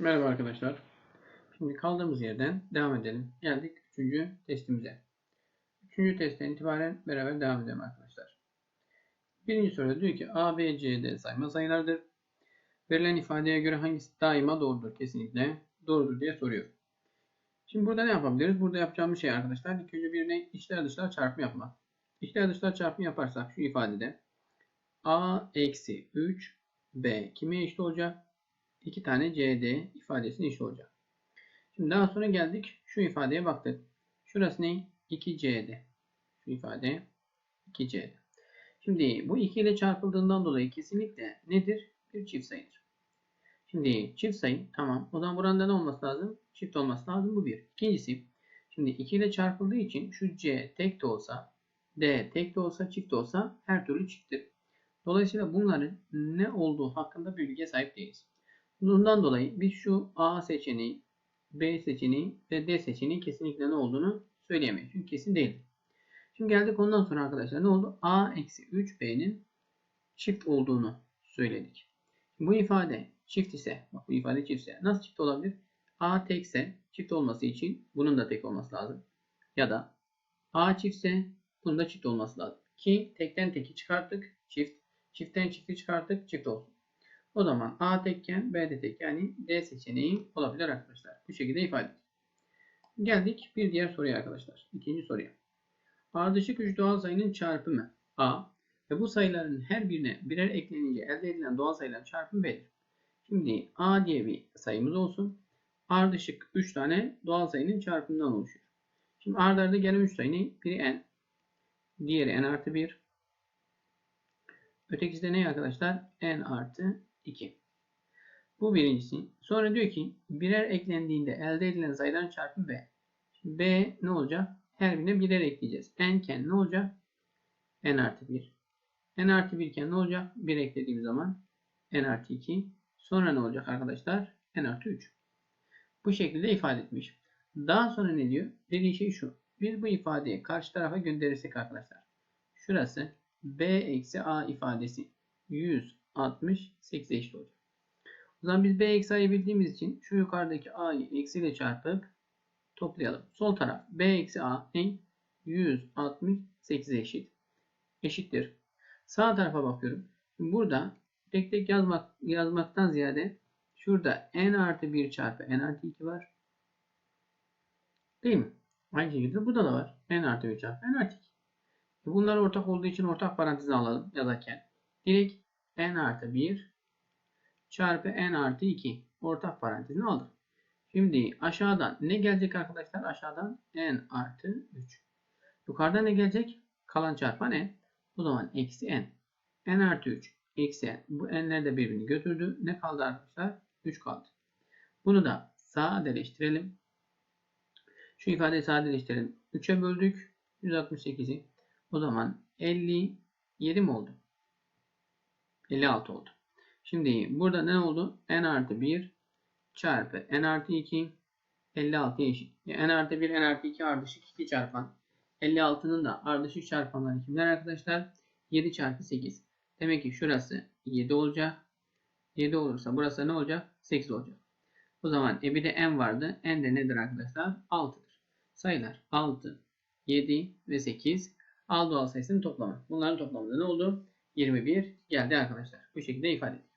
Merhaba arkadaşlar. Şimdi kaldığımız yerden devam edelim. Geldik üçüncü testimize. Üçüncü testten itibaren beraber devam edelim arkadaşlar. Birinci soruda diyor ki A, B, C, D sayma sayılardır. Verilen ifadeye göre hangisi daima doğrudur? Kesinlikle doğrudur diye soruyor. Şimdi burada ne yapabiliriz? Burada yapacağımız şey arkadaşlar ilk önce birine içler dışlar çarpımı yapmak. İçler dışlar çarpımı yaparsak şu ifadede A eksi 3 B kime eşit olacak? 2 tane CD ifadesine eşit olacak. Şimdi daha sonra geldik şu ifadeye baktık. Şurası ne? 2CD. Şu ifade 2CD. Şimdi bu 2 ile çarpıldığından dolayı kesinlikle nedir? Bir çift sayıdır. Şimdi çift sayı tamam. O zaman burada ne olması lazım? Çift olması lazım. Bu bir. İkincisi şimdi 2 ile çarpıldığı için şu C tek de olsa D tek de olsa çift de olsa her türlü çifttir. Dolayısıyla bunların ne olduğu hakkında bilgiye sahip değiliz. Bundan dolayı biz şu A seçeneği, B seçeneği ve D seçeneği kesinlikle ne olduğunu söyleyemeyiz. Çünkü kesin değil. Şimdi geldik ondan sonra arkadaşlar ne oldu? A eksi 3B'nin çift olduğunu söyledik. Bu ifade çift ise, bak bu ifade çift ise nasıl çift olabilir? A tekse çift olması için bunun da tek olması lazım. Ya da A çiftse bunun da çift olması lazım. Ki tekten teki çıkarttık çift. Çiftten çifti çıkarttık çift olsun. O zaman A tekken B de tek yani D seçeneği olabilir arkadaşlar. Bu şekilde ifade edilir. Geldik bir diğer soruya arkadaşlar. İkinci soruya. Ardışık 3 doğal sayının çarpımı A ve bu sayıların her birine birer eklenince elde edilen doğal sayıların çarpımı B'dir. Şimdi A diye bir sayımız olsun. Ardışık 3 tane doğal sayının çarpımından oluşuyor. Şimdi arda arda gelen 3 sayının biri n, diğeri n artı 1, ötekisi de ne arkadaşlar? n artı 2. Bu birincisi. Sonra diyor ki birer eklendiğinde elde edilen sayıların çarpımı B. B ne olacak? Her birine birer ekleyeceğiz. N iken ne olacak? N artı 1. N artı 1 iken ne olacak? 1 eklediğim zaman N artı 2. Sonra ne olacak arkadaşlar? N artı 3. Bu şekilde ifade etmiş. Daha sonra ne diyor? Dediği şey şu. Biz bu ifadeyi karşı tarafa gönderirsek arkadaşlar. Şurası B eksi A ifadesi 168 eşit olacak. O zaman biz B eksi A'yı bildiğimiz için şu yukarıdaki A'yı eksiyle çarpıp toplayalım. Sol taraf B eksi A ne? 168 eşit. Eşittir. Sağ tarafa bakıyorum. Şimdi burada tek tek yazmak, yazmaktan ziyade şurada n artı 1 çarpı n artı 2 var. Değil mi? Aynı şekilde burada da var. n artı 1 çarpı n artı 2. Bunlar ortak olduğu için ortak parantezine alalım yazarken. Direkt n artı 1 çarpı n artı 2 ortak parantezine aldım. Şimdi aşağıdan ne gelecek arkadaşlar? Aşağıdan n artı 3. Yukarıdan ne gelecek? Kalan çarpan n. O zaman eksi n. n artı 3 eksi n. Bu n'ler de birbirini götürdü. Ne kaldı arkadaşlar? 3 kaldı. Bunu da sadeleştirelim. Şu ifadeyi sadeleştirelim. 3'e böldük. 168'i. O zaman 57 mi oldu? 56 oldu. Şimdi burada ne oldu? n artı 1 çarpı n artı 2 56 eşit. Yani n artı 1 n artı 2 ardışık 2 çarpan 56'nın da ardışık çarpanları kimler arkadaşlar? 7 çarpı 8. Demek ki şurası 7 olacak. 7 olursa burası ne olacak? 8 olacak. O zaman e bir de n vardı. n de nedir arkadaşlar? 6'dır. Sayılar 6, 7 ve 8. Al doğal sayısının toplamı. Bunların toplamında ne oldu? 21 geldi arkadaşlar. Bu şekilde ifade edildi.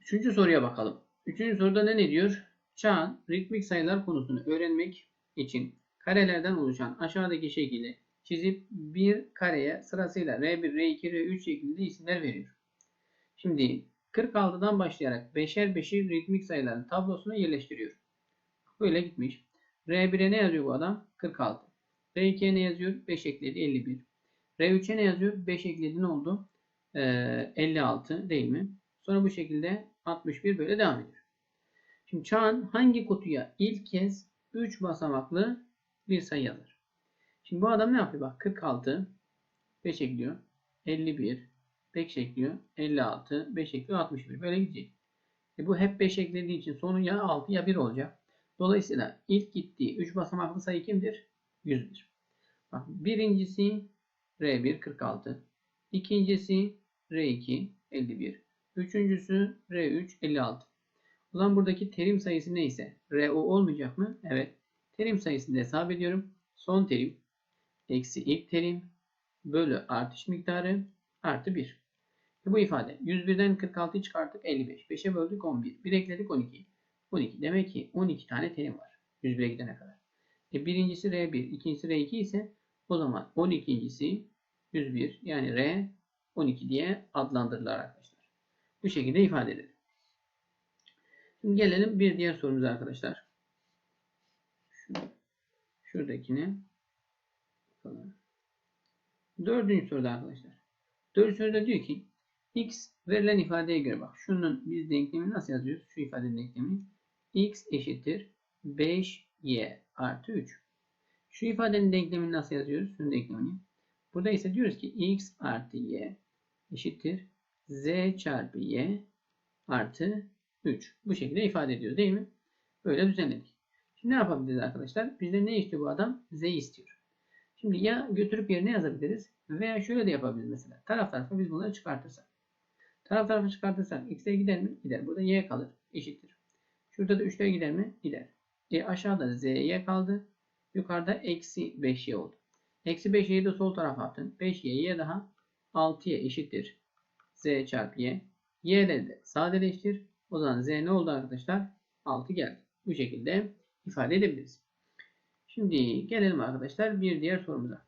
Üçüncü soruya bakalım. Üçüncü soruda ne, ne diyor? Çağan ritmik sayılar konusunu öğrenmek için karelerden oluşan aşağıdaki şekilde çizip bir kareye sırasıyla R1, R2, R3 şeklinde isimler veriyor. Şimdi 46'dan başlayarak beşer beşer ritmik sayıların tablosuna yerleştiriyor. Böyle gitmiş. R1'e ne yazıyor bu adam? 46. R2'ye ne yazıyor? 5 ekledi 51. R3'e ne yazıyor? 5 ekledi ne oldu? Ee, 56 değil mi? Sonra bu şekilde 61 böyle devam ediyor. Şimdi Çağan hangi kutuya ilk kez 3 basamaklı bir sayı yazar? Şimdi bu adam ne yapıyor? Bak 46 5 ekliyor. 51 5 ekliyor. 56 5 ekliyor. 61 böyle gidecek. E bu hep 5 eklediği için sonu ya 6 ya 1 olacak. Dolayısıyla ilk gittiği 3 basamaklı sayı kimdir? 100'dür. Bak birincisi R1 46. İkincisi R2 51. Üçüncüsü R3 56. O zaman buradaki terim sayısı neyse RO olmayacak mı? Evet. Terim sayısını da hesap ediyorum. Son terim eksi ilk terim bölü artış miktarı artı 1. E bu ifade 101'den 46'yı çıkarttık 55. 5'e böldük 11. 1 ekledik 12. 12. Demek ki 12 tane terim var. 101'e gidene kadar. E birincisi R1, ikincisi R2 ise o zaman 12.si 101 yani R 12 diye adlandırılır arkadaşlar. Bu şekilde ifade edilir. Şimdi gelelim bir diğer sorumuza arkadaşlar. Şuradakine. Dördüncü soruda arkadaşlar. Dördüncü soruda diyor ki x verilen ifadeye göre bak. Şunun biz denklemi nasıl yazıyoruz? Şu ifadenin denklemi x eşittir 5y artı 3. Şu ifadenin denklemini nasıl yazıyoruz? Şunun denklemini. Burada ise diyoruz ki x artı y eşittir z çarpı y artı 3. Bu şekilde ifade ediyoruz değil mi? Böyle düzenledik. Şimdi ne yapabiliriz arkadaşlar? Bizden ne istiyor bu adam? Z istiyor. Şimdi ya götürüp yerine yazabiliriz veya şöyle de yapabiliriz mesela. Taraf tarafa biz bunları çıkartırsak. Taraf tarafa çıkartırsak x'e gider mi? Gider. Burada y kalır. Eşittir. Şurada da 3'ler gider mi? Gider. E aşağıda z'ye kaldı. Yukarıda eksi 5y oldu. Eksi 5y'yi de sol tarafa attın. 5y'ye daha 6y eşittir. z çarpı y. y'leri de sadeleştir. O zaman z ne oldu arkadaşlar? 6 geldi. Bu şekilde ifade edebiliriz. Şimdi gelelim arkadaşlar bir diğer sorumuza.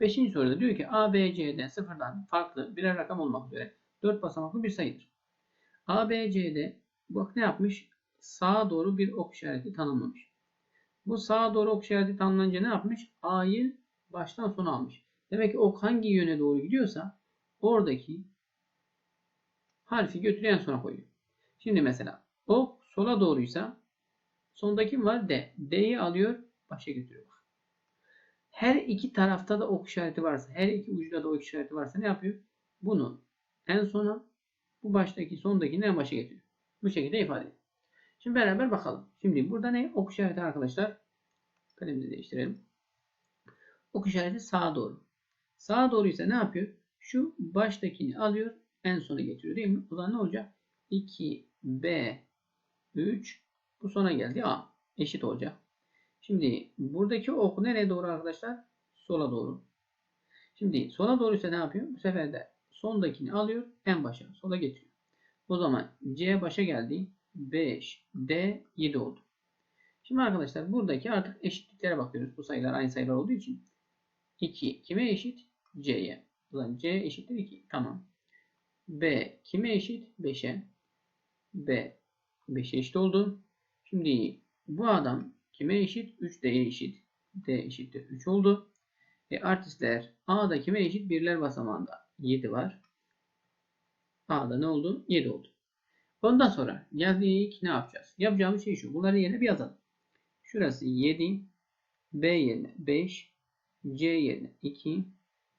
Beşinci soruda diyor ki A, B, C'den sıfırdan farklı birer rakam olmak üzere 4 basamaklı bir sayıdır. A, B, C'de bak ne yapmış? Sağa doğru bir ok işareti tanımlamış. Bu sağa doğru ok işareti tanımlanınca ne yapmış? A'yı baştan sona almış. Demek ki ok hangi yöne doğru gidiyorsa oradaki harfi götürüyor en sona koyuyor. Şimdi mesela ok sola doğruysa sondaki var? D. D'yi alıyor başa götürüyor. Her iki tarafta da ok işareti varsa, her iki ucuda da ok işareti varsa ne yapıyor? Bunu en sona, bu baştaki sondakini en başa getiriyor. Bu şekilde ifade ediyor. Şimdi beraber bakalım. Şimdi burada ne? Ok işareti arkadaşlar. Kalemimizi değiştirelim. Ok işareti sağa doğru. Sağa doğru ise ne yapıyor? Şu baştakini alıyor, en sona getiriyor değil mi? O zaman ne olacak? 2B 3 bu sona geldi. A eşit olacak. Şimdi buradaki ok nereye doğru arkadaşlar? Sola doğru. Şimdi sola doğru ise ne yapıyor? Bu sefer de sondakini alıyor en başa. Sola getiriyor. O zaman C başa geldi. 5, D 7 oldu. Şimdi arkadaşlar buradaki artık eşitliklere bakıyoruz. Bu sayılar aynı sayılar olduğu için. 2 kime eşit? C'ye. O zaman C eşittir 2. Tamam. B kime eşit? 5'e. B 5'e eşit oldu. Şimdi bu adam kime eşit? 3D'ye eşit. D eşittir 3 oldu. E artistler A'da kime eşit? Birler basamağında 7 var. A'da ne oldu? 7 oldu. Ondan sonra geldik ne yapacağız? Yapacağımız şey şu. Bunları yerine bir yazalım. Şurası 7. B yerine 5. C yerine 2.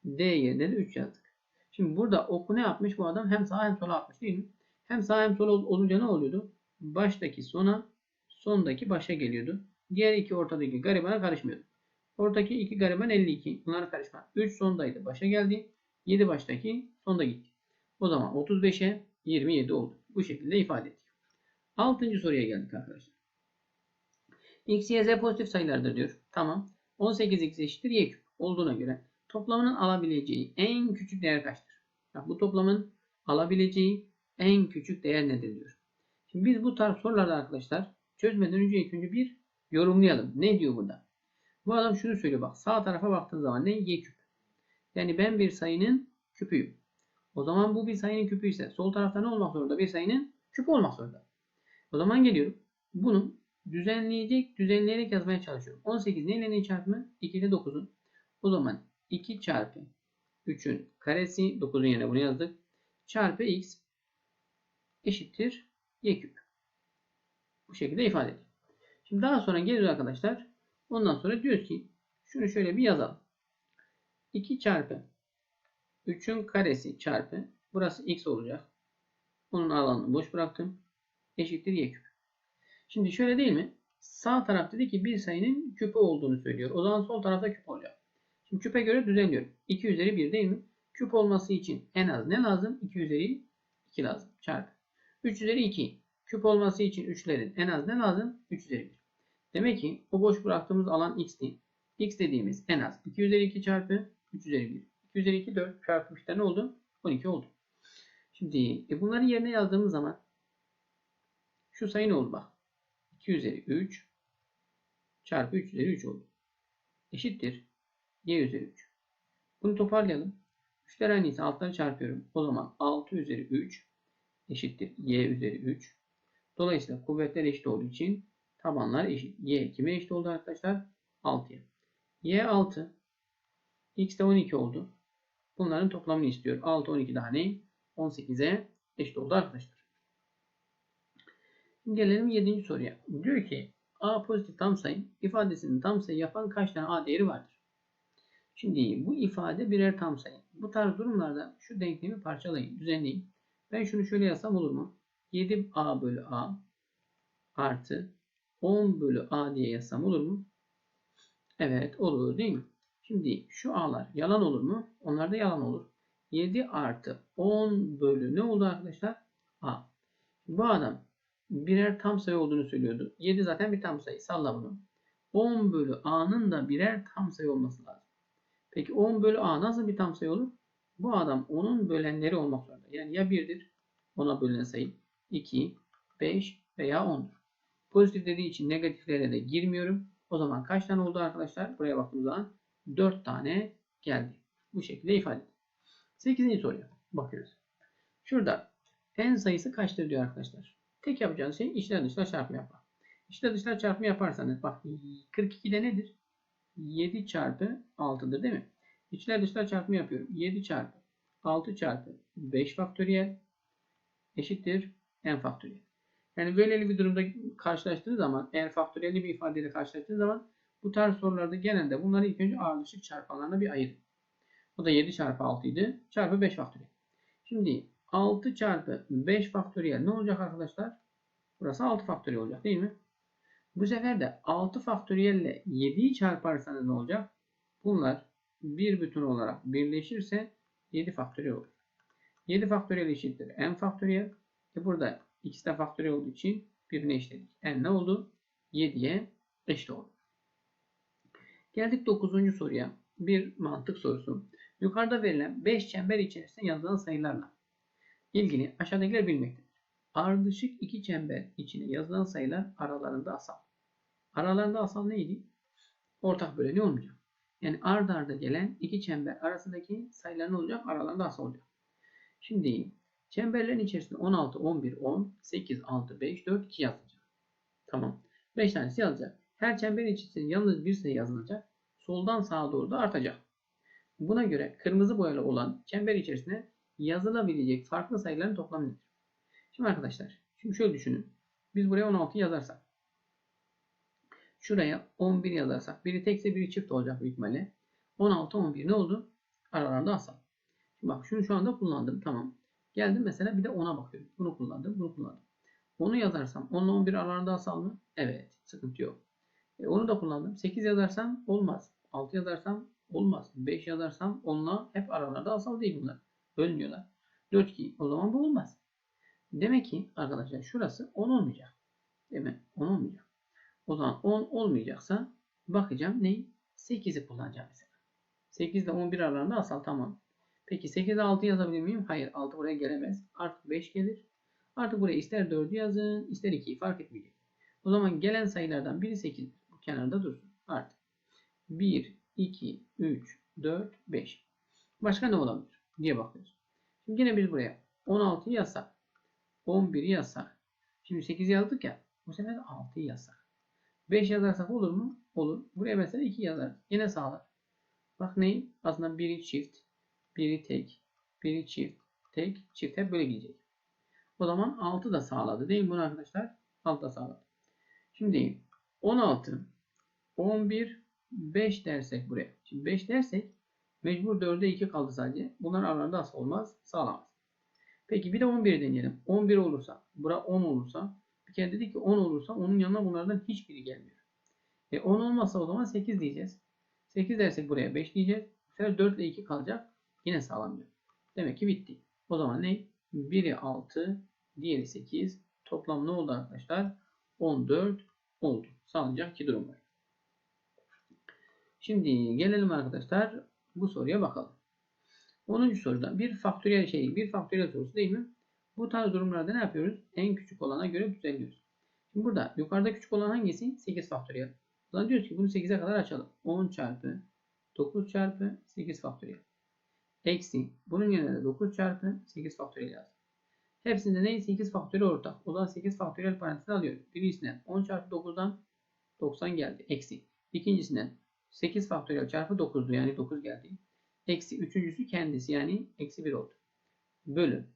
D yerine de 3 yazdık. Şimdi burada oku ne yapmış bu adam? Hem sağa hem sola atmış değil mi? Hem sağa hem sola olunca ne oluyordu? Baştaki sona, sondaki başa geliyordu. Diğer iki ortadaki garibana karışmıyordu. Ortadaki iki gariban 52. Bunlara karışma. 3 sondaydı. Başa geldi. 7 baştaki sonda gitti. O zaman 35'e 27 oldu. Bu şekilde ifade ettik. Altıncı soruya geldik arkadaşlar. X, Y, Z pozitif sayılardır diyor. Tamam. 18x eşittir y küp olduğuna göre toplamının alabileceği en küçük değer kaçtır? Bak, bu toplamın alabileceği en küçük değer nedir diyor. Şimdi biz bu tarz sorularda arkadaşlar çözmeden önce ilk önce bir yorumlayalım. Ne diyor burada? Bu adam şunu söylüyor bak sağ tarafa baktığın zaman ne? Y küp. Yani ben bir sayının küpüyüm. O zaman bu bir sayının küpü ise sol tarafta ne olmak zorunda? Bir sayının küpü olmak zorunda. O zaman geliyorum. Bunu düzenleyecek, düzenleyerek yazmaya çalışıyorum. 18 neyle neyin çarpımı? 2 ile 9'un. O zaman 2 çarpı 3'ün karesi 9'un yerine bunu yazdık. Çarpı x eşittir y küp. Bu şekilde ifade ediyor. Şimdi daha sonra geliyoruz arkadaşlar. Ondan sonra diyoruz ki şunu şöyle bir yazalım. 2 çarpı 3'ün karesi çarpı burası x olacak. Bunun alanını boş bıraktım. Eşittir y küp. Şimdi şöyle değil mi? Sağ taraf dedi ki bir sayının küpü olduğunu söylüyor. O zaman sol tarafta küp olacak. Şimdi küpe göre düzenliyorum. 2 üzeri 1 değil mi? Küp olması için en az ne lazım? 2 üzeri 2 lazım. Çarpı. 3 üzeri 2. Küp olması için 3'lerin en az ne lazım? 3 üzeri 1. Demek ki o boş bıraktığımız alan x'ti. x dediğimiz en az 2 üzeri 2 çarpı 3 üzeri 1. 2 üzeri 2 4 çarpı 3'te ne oldu? 12 oldu. Şimdi e, bunları yerine yazdığımız zaman şu sayı ne oldu bak. 2 üzeri 3 çarpı 3 üzeri 3 oldu. Eşittir. y üzeri 3. Bunu toparlayalım. 3'ler aynıysa altları çarpıyorum. O zaman 6 üzeri 3 eşittir y üzeri 3. Dolayısıyla kuvvetler eşit olduğu için tabanlar eşit. y kime eşit oldu arkadaşlar? 6'ya. y 6. x de 12 oldu. Bunların toplamını istiyor. 6 12 daha ne? 18'e eşit oldu arkadaşlar. Şimdi gelelim 7. soruya. Diyor ki a pozitif tam sayı ifadesinin tam sayı yapan kaç tane a değeri vardır? Şimdi bu ifade birer tam sayı. Bu tarz durumlarda şu denklemi parçalayın, düzenleyin. Ben şunu şöyle yazsam olur mu? 7a bölü a artı 10 bölü a diye yazsam olur mu? Evet olur değil mi? Şimdi şu a'lar yalan olur mu? Onlar da yalan olur. 7 artı 10 bölü ne oldu arkadaşlar? a. Bu adam birer tam sayı olduğunu söylüyordu. 7 zaten bir tam sayı. Salla bunu. 10 bölü a'nın da birer tam sayı olması lazım. Peki 10 bölü a nasıl bir tam sayı olur? Bu adam onun bölenleri olmak zorunda. Yani ya 1'dir ona bölünen sayı 2, 5 veya 10'dur. Pozitif dediği için negatiflere de girmiyorum. O zaman kaç tane oldu arkadaşlar? Buraya baktığımız zaman 4 tane geldi. Bu şekilde ifade edin. 8. soruya bakıyoruz. Şurada n sayısı kaçtır diyor arkadaşlar. Tek yapacağınız şey içler dışlar çarpımı yapmak. İçler dışlar çarpımı yaparsanız bak 42'de nedir? 7 çarpı 6'dır değil mi? İçler dışlar çarpımı yapıyorum. 7 çarpı 6 çarpı 5 faktöriyel eşittir n faktöriyel. Yani böyleli bir durumda karşılaştığınız zaman eğer faktöriyelli bir ifadeyle karşılaştığınız zaman bu tarz sorularda genelde bunları ilk önce ardışık çarpanlarına bir ayırın. O da 7 çarpı 6 idi. Çarpı 5 faktöriyel. Şimdi 6 çarpı 5 faktöriyel ne olacak arkadaşlar? Burası 6 faktöriyel olacak değil mi? Bu sefer de 6 faktöriyel ile 7'yi çarparsanız ne olacak? Bunlar bir bütün olarak birleşirse 7 faktöriyel olur. 7 faktöriyel eşittir n faktöriyel. E burada ikisi de faktöriyel olduğu için birine eşitledik. n ne oldu? 7'ye eşit oldu. Geldik 9. soruya. Bir mantık sorusu. Yukarıda verilen 5 çember içerisinde yazılan sayılarla ilgili aşağıdakiler bilmektedir. Ardışık iki çember içine yazılan sayılar aralarında asal. Aralarında asal neydi? Ortak böleni olmayacak. Yani ard arda gelen iki çember arasındaki sayılar ne olacak? Aralarında asal olacak. Şimdi çemberlerin içerisinde 16, 11, 10, 8, 6, 5, 4, 2 yazılacak. Tamam. 5 tanesi yazacak. Her çemberin içerisinde yalnız bir sayı yazılacak. Soldan sağa doğru da artacak. Buna göre kırmızı boyalı olan çember içerisine yazılabilecek farklı sayıların toplamı nedir? Şimdi arkadaşlar, şimdi şöyle düşünün. Biz buraya 16 yazarsak, şuraya 11 yazarsak, biri tekse biri çift olacak büyük ihtimalle. 16, 11 ne oldu? Aralarında asal. Şimdi bak şunu şu anda kullandım. Tamam. Geldim mesela bir de 10'a bakıyorum. Bunu kullandım, bunu kullandım. Onu yazarsam 10 ile 11 aralarında asal mı? Evet. Sıkıntı yok. E, onu da kullandım. 8 yazarsam olmaz. 6 yazarsam olmaz. 5 yazarsam onunla hep aralarda asal değil bunlar. Bölünüyorlar. 4 2 o zaman bu olmaz. Demek ki arkadaşlar şurası 10 olmayacak. Değil mi? 10 olmayacak. O zaman 10 olmayacaksa bakacağım ne? 8'i kullanacağım mesela. 8 ile 11 aralarında asal tamam. Peki 8'e 6 yazabilir miyim? Hayır 6 buraya gelemez. Artık 5 gelir. Artık buraya ister 4'ü yazın ister 2'yi fark etmeyecek. O zaman gelen sayılardan biri 8'dir. Kenarda dursun. Artık 1, 2, 3, 4, 5. Başka ne olabilir diye bakıyoruz. Şimdi yine biz buraya 16'yı yazsak. 11'i yazsak. Şimdi 8 yazdık ya. Bu sefer 6'yı yazsak. 5 yazarsak olur mu? Olur. Buraya mesela 2 yazarız. Yine sağlar. Bak ne? Aslında biri çift. Biri tek. Biri çift. Tek. Çift. Hep böyle gidecek. O zaman 6 da sağladı. Değil mi bunu arkadaşlar? 6 da sağladı. Şimdi 16, 11, 5 dersek buraya. Şimdi 5 dersek mecbur 4'e 2 kaldı sadece. Bunlar aralarında asıl olmaz. Sağlamaz. Peki bir de 11 deneyelim. 11 olursa, bura 10 olursa, bir kere dedik ki 10 olursa onun yanına bunlardan hiçbiri gelmiyor. E 10 olmasa o zaman 8 diyeceğiz. 8 dersek buraya 5 diyeceğiz. Bu sefer 4 ile 2 kalacak. Yine sağlamıyor. Demek ki bitti. O zaman ne? Biri 6, diğeri 8 Toplam ne oldu arkadaşlar? 14 oldu. Sağlayacak iki durum var. Şimdi gelelim arkadaşlar bu soruya bakalım. 10. soruda bir faktöriyel şey, bir faktöriyel sorusu değil mi? Bu tarz durumlarda ne yapıyoruz? En küçük olana göre düzenliyoruz. Şimdi burada yukarıda küçük olan hangisi? 8 faktöriyel. O zaman diyoruz ki bunu 8'e kadar açalım. 10 çarpı 9 çarpı 8 faktöriyel. Eksi bunun yerine de 9 çarpı 8 faktöriyel yazdım. Hepsinde ne? 8 faktöriyel ortak. O zaman 8 faktöriyel parantezine alıyorum. Birincisinden 10 çarpı 9'dan 90 geldi. Eksi. İkincisinden 8 faktöriyel çarpı 9'du. Yani 9 geldi. Eksi. Üçüncüsü kendisi. Yani eksi 1 oldu. Bölü.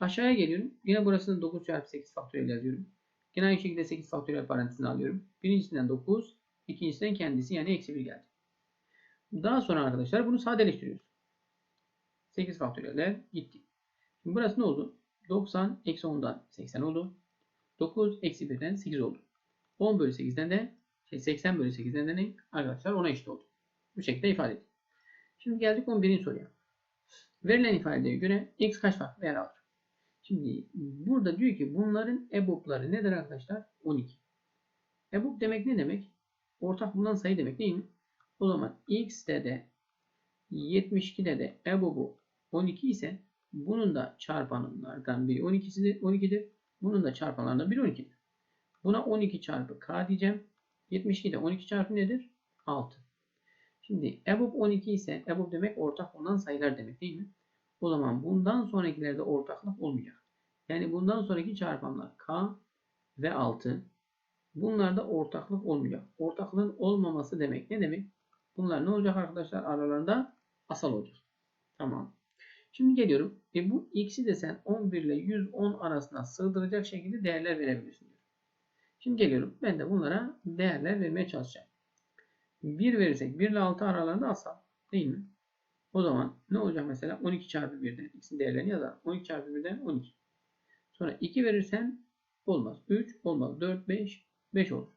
Aşağıya geliyorum. Yine burasını 9 çarpı 8 faktöriyel yazıyorum. Yine aynı şekilde 8 faktöriyel parantezine alıyorum. Birincisinden 9. ikincisinden kendisi. Yani eksi 1 geldi. Daha sonra arkadaşlar bunu sadeleştiriyoruz. 8 faktöriyeller gitti. Şimdi burası ne oldu? 90 eksi 10'dan 80 oldu. 9 eksi 1'den 8 oldu. 10 bölü 8'den de şey 80 bölü 8'den de ne? Arkadaşlar 10'a eşit oldu. Bu şekilde ifade ettik. Şimdi geldik 11. soruya. Verilen ifadeye göre x kaç farklı değer alır? Şimdi burada diyor ki bunların EBOB'ları nedir arkadaşlar? 12. EBOB demek ne demek? Ortak bulunan sayı demek değil mi? O zaman x'te de 72'de de EBOB'u 12 ise bunun da çarpanlardan biri 12'sidir, 12'dir. Bunun da çarpanlarından biri 12'dir. Buna 12 çarpı k diyeceğim. 72'de 12 çarpı nedir? 6. Şimdi EBOB 12 ise EBOB demek ortak bulunan sayılar demek değil mi? O zaman bundan sonrakilerde ortaklık olmayacak. Yani bundan sonraki çarpanlar k ve 6. Bunlarda ortaklık olmayacak. Ortaklığın olmaması demek ne demek? Bunlar ne olacak arkadaşlar? Aralarında asal olacak. Tamam. Şimdi geliyorum. E bu x'i de sen 11 ile 110 arasında sığdıracak şekilde değerler verebilirsin diyor. Şimdi geliyorum. Ben de bunlara değerler vermeye çalışacağım. 1 verirsek 1 ile 6 aralarında asal. Değil mi? O zaman ne olacak mesela? 12 çarpı 1'den x'in değerlerini yazalım. 12 çarpı 1'den 12. Sonra 2 verirsen olmaz. 3 olmaz. 4, 5, 5 olur.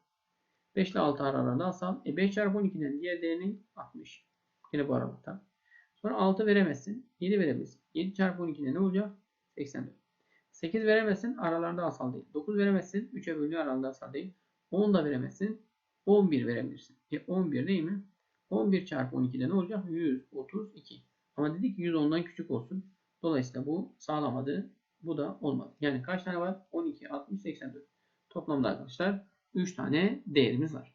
5 ile 6 aralarında asal. E 5 çarpı 12'den diğer değerini 60. Yine bu aralıkta. Sonra 6 veremezsin. 7 verebilirsin. 7 çarpı 12'de ne olacak? 84. 8 veremezsin. Aralarında asal değil. 9 veremezsin. 3'e bölünüyor aralarında asal değil. 10 da veremezsin. 11 verebilirsin. E 11 değil mi? 11 çarpı 12'de ne olacak? 132. Ama dedik ki 110'dan küçük olsun. Dolayısıyla bu sağlamadı. Bu da olmadı. Yani kaç tane var? 12, 60, 84. Toplamda arkadaşlar 3 tane değerimiz var.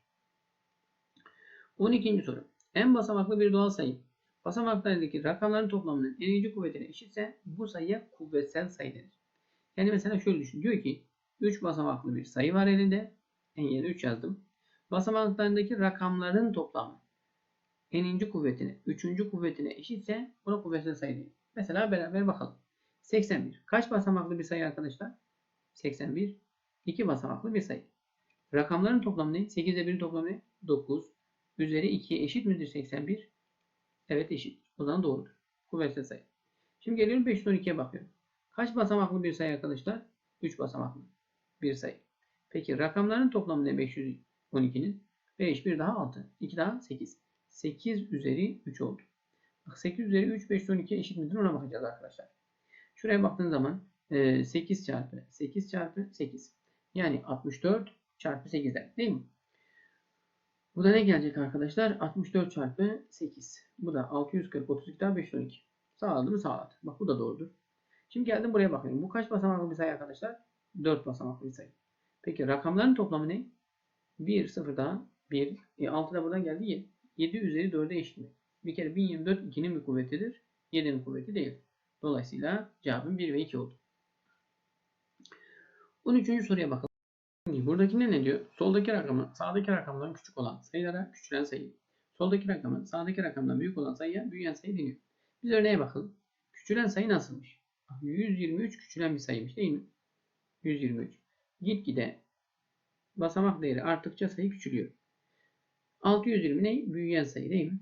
12. soru. En basamaklı bir doğal sayı basamaklardaki rakamların toplamının n'inci kuvvetine eşitse bu sayıya kuvvetsel sayı denir. Yani mesela şöyle düşün. Diyor ki 3 basamaklı bir sayı var elinde. En yerine 3 yazdım. Basamaklarındaki rakamların toplamı n'inci kuvvetine, 3. kuvvetine eşitse buna kuvvetsel sayı. Mesela beraber bakalım. 81. Kaç basamaklı bir sayı arkadaşlar? 81. 2 basamaklı bir sayı. Rakamların toplamı ne? 8 ile 1'in toplamı ne? 9. Üzeri 2'ye eşit midir 81? Evet eşit. O zaman doğrudur. Kuvvetli sayı. Şimdi geliyorum 512'ye bakıyorum. Kaç basamaklı bir sayı arkadaşlar? 3 basamaklı bir sayı. Peki rakamların toplamı ne 512'nin? 5 bir daha 6. 2 daha 8. 8 üzeri 3 oldu. Bak 8 üzeri 3 512'ye eşit midir ona bakacağız arkadaşlar. Şuraya baktığın zaman 8 çarpı 8 çarpı 8. Yani 64 çarpı 8'den değil mi? Bu da ne gelecek arkadaşlar? 64 çarpı 8. Bu da 640, 32 daha 512. Sağladı mı? Sağladı. Bak bu da doğrudur. Şimdi geldim buraya bakıyorum. Bu kaç basamaklı bir sayı arkadaşlar? 4 basamaklı bir sayı. Peki rakamların toplamı ne? 1, 0 daha 1. E, 6 da buradan geldi 7. 7 üzeri 4'e eşit mi? Bir kere 1024 2'nin bir kuvvetidir. 7'nin kuvveti değil. Dolayısıyla cevabım 1 ve 2 oldu. 13. soruya bakalım. Buradaki ne diyor? Soldaki rakamı sağdaki rakamdan küçük olan sayılara küçülen sayı. Soldaki rakamın sağdaki rakamdan büyük olan sayıya büyüyen sayı deniyor. Biz örneğe bakalım. Küçülen sayı nasılmış? 123 küçülen bir sayıymış değil mi? 123. Gitgide basamak değeri arttıkça sayı küçülüyor. 620 ne? Büyüyen sayı değil mi?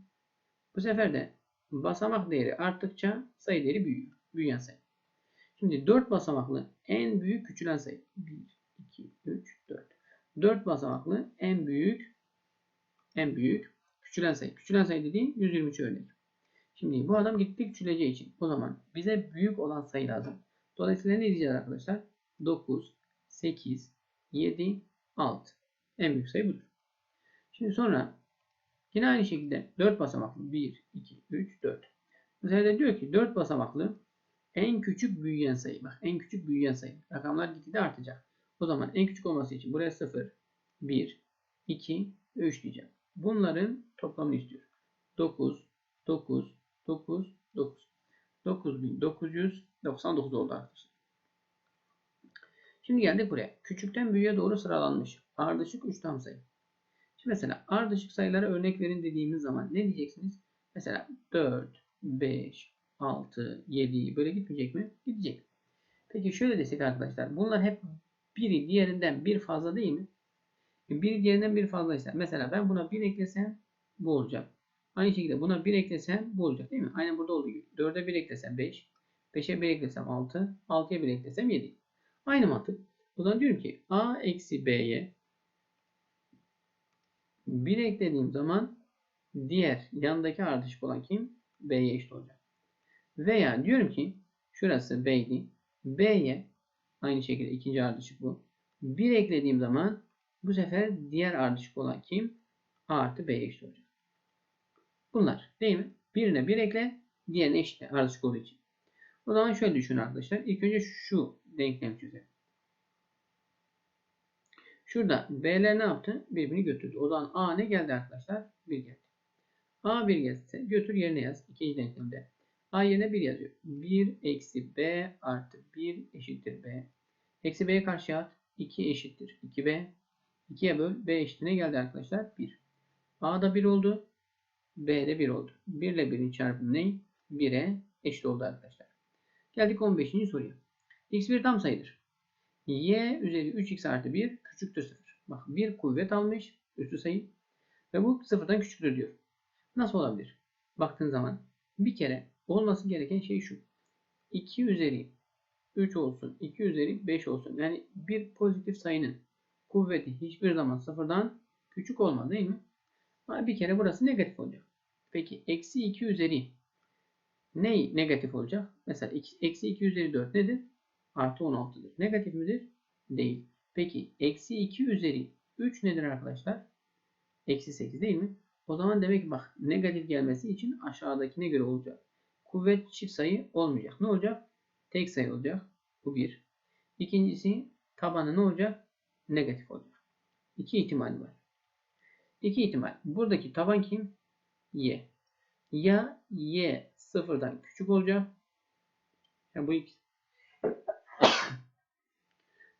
Bu sefer de basamak değeri arttıkça sayı değeri büyüyor. Büyüyen sayı. Şimdi 4 basamaklı en büyük küçülen sayı. 1, 2, 3, 4. 4 basamaklı en büyük en büyük küçülen sayı. Küçülen sayı dediğim 123 örnek. Şimdi bu adam gitti küçüleceği için o zaman bize büyük olan sayı lazım. Dolayısıyla ne diyeceğiz arkadaşlar? 9, 8, 7, 6. En büyük sayı budur. Şimdi sonra yine aynı şekilde 4 basamaklı 1, 2, 3, 4. Bu sefer de diyor ki 4 basamaklı en küçük büyüyen sayı. Bak en küçük büyüyen sayı. Rakamlar gitgide artacak. O zaman en küçük olması için buraya 0, 1, 2 ve 3 diyeceğim. Bunların toplamını istiyor. 9, 9, 9, 9. 9999 oldu arkadaşlar. Şimdi geldik buraya. Küçükten büyüğe doğru sıralanmış. Ardışık 3 tam sayı. Şimdi mesela ardışık sayılara örnek verin dediğimiz zaman ne diyeceksiniz? Mesela 4, 5, 6, 7 böyle gitmeyecek mi? Gidecek. Peki şöyle desek arkadaşlar. Bunlar hep biri diğerinden bir fazla değil mi? Biri diğerinden bir fazlaysa. Mesela ben buna 1 eklesem bu olacak. Aynı şekilde buna 1 eklesem bu olacak değil mi? Aynen burada olduğu gibi. 4'e 1 eklesem 5. 5'e 1 eklesem 6. 6'ya 1 eklesem 7. Aynı mantık. O diyorum ki a eksi b'ye 1 eklediğim zaman diğer yandaki ardışık olan kim? b'ye eşit olacak. Veya diyorum ki şurası b'ydi. b'ye aynı şekilde ikinci ardışık bu. 1 eklediğim zaman bu sefer diğer ardışık olan kim? a artı b'ye eşit olacak. Bunlar değil mi? Birine bir ekle, diğerine eşit ardışık olduğu için. O zaman şöyle düşünün arkadaşlar. İlk önce şu denklemi çözelim. Şurada B'ler ne yaptı? Birbirini götürdü. O zaman A ne geldi arkadaşlar? 1 geldi. A 1 gelse götür yerine yaz. İkinci denklemde. A yerine 1 yazıyor. 1 eksi B artı 1 eşittir B. Eksi B'ye karşı at. 2 eşittir 2B. 2'ye böl. B eşitine geldi arkadaşlar. 1. A da 1 oldu. B de 1 oldu. 1 ile 1'in çarpımı ne? 1'e eşit oldu arkadaşlar. Geldik 15. soruya. X bir tam sayıdır. Y üzeri 3x artı 1 küçüktür 0. Bak bir kuvvet almış üstü sayı. Ve bu sıfırdan küçüktür diyor. Nasıl olabilir? Baktığın zaman bir kere olması gereken şey şu. 2 üzeri 3 olsun, 2 üzeri 5 olsun. Yani bir pozitif sayının kuvveti hiçbir zaman sıfırdan küçük olmaz değil mi? Bir kere burası negatif olacak. Peki eksi 2 üzeri ne negatif olacak? Mesela eksi 2 üzeri 4 nedir? Artı 16'dır. Negatif midir? Değil. Peki eksi 2 üzeri 3 nedir arkadaşlar? Eksi 8 değil mi? O zaman demek ki bak negatif gelmesi için aşağıdakine göre olacak. Kuvvet çift sayı olmayacak. Ne olacak? Tek sayı olacak. Bu bir. İkincisi tabanı ne olacak? Negatif olacak. İki ihtimal var. İki ihtimal. Buradaki taban kim? Y. Ya Y sıfırdan küçük olacak. Yani bu ikisi.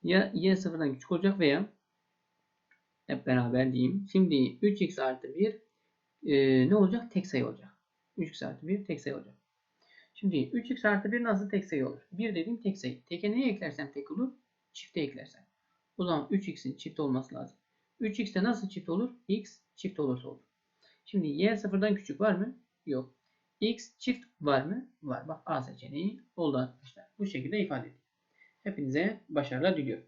ya Y sıfırdan küçük olacak veya hep beraber diyeyim. Şimdi 3x artı 1 e, ne olacak? Tek sayı olacak. 3x artı 1 tek sayı olacak. Şimdi 3x artı 1 nasıl tek sayı olur? 1 dediğim tek sayı. Teke neye eklersem tek olur? Çifte eklersem. O zaman 3x'in çift olması lazım. 3x'te nasıl çift olur? x çift olursa olur. Şimdi y sıfırdan küçük var mı? Yok. x çift var mı? Var. Bak A seçeneği oldu arkadaşlar. Bu şekilde ifade edin. Hepinize başarılar diliyorum.